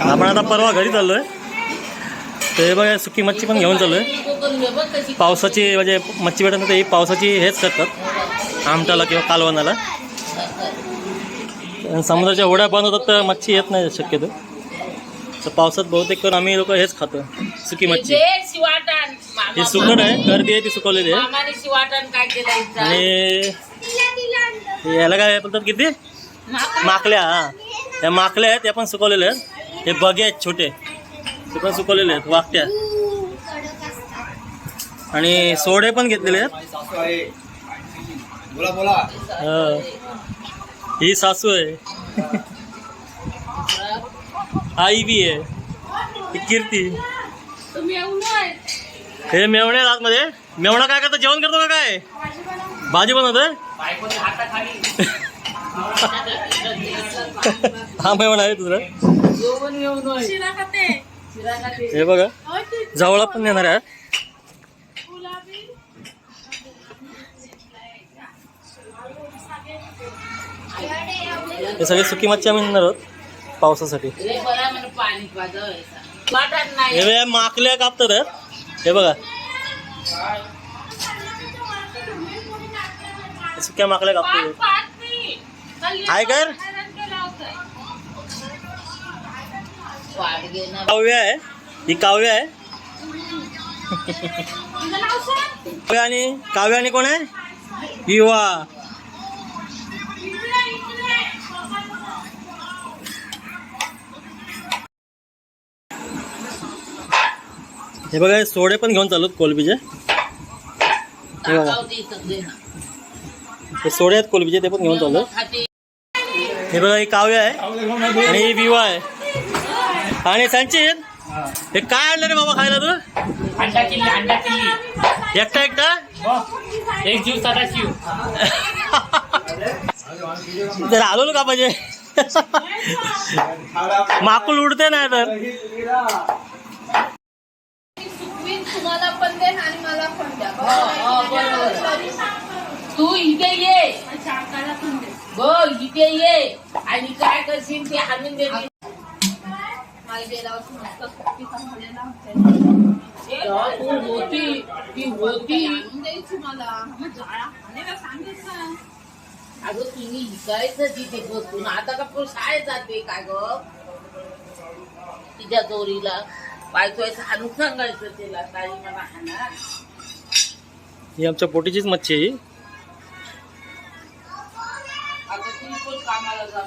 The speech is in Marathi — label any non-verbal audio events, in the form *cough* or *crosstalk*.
आपण आता परवा घरी चाललोय. ते बघा सुकी मच्छी पण घेऊन चाललोय. पावसाची म्हणजे मच्छी भेटत नाही तर ही पावसाची हेच करतात. आमटाला किंवा कालवणाला समुद्राच्या होड्या होतात तर मच्छी येत नाही शक्यतो. तर पावसात बहुतेक करून आम्ही लोक हेच खातो. सुकी मच्छी. शिवाटण ही सुकट आहे गर्दी आहे ती सुकवलेली आहे मामाने शिवाटण काय केलं इथं? आणि हे याला काय बोलतात किती? माकल्या. हा. त्या माकल्या आहेत त्या पण सुकवलेल्या आहेत. हे बगे आहेत छोटे. ते पण सुकवलेले आहेत वाकट्या आणि सोडे पण घेतलेले आहेत. बोला बोला हा. ही सासू आहे. *laughs* आई बी आहे. ही कीर्ती. हे मेवणे आहेत आतमध्ये मेवणा काय करतो? जेवण करतो का काय? भाजी बनवतोय? हा मेवणा आहे खाते. हे बघा. जवळ पण येणार आहे. हे सगळे सुकी मच्छी आम्ही नेणार आहोत पावसासाठी. शिवाटण नाही. हे बघा माकल्या कापतात हं. हे बघा. हे सुक्या माकल्या कापतात. पाच नाही. कल्ली आहे कर? काव्य आहे. ही काव्य आहे. आणि काव्य आणि कोण आहे? युवा. हे बघा हे सोडे पण घेऊन चालू कोलबीचे. हे बघा. हे सोडे आहेत कोलबीचे ते पण घेऊन चालू. हे बघा ही काव्य आहे आणि ही विवा आहे. आणि संचित हे काय आणलं रे बाबा खायला तू? अंडा चिल्ली अंडा चिल्ली. एकटा एकटा? एक जीव सदा शिव जर आलो का पाहिजे माकुल उडते नाही तर. आणि मला तू इथे ये. हो इथे ये. आणि काय करशील ते आणून दे. तू होती ती होती. द्यायची मला. सांगितलं अगं तुम्ही विकायचं तिथे बसून. आता का शाळेत जाते काय ग? तिच्या दोरीला बायकोचं हाणून सांगायचं तिला ताई मला हाना ही आमच्या पोटीचीच मच्छी आहे ही. आता ती पण कामाला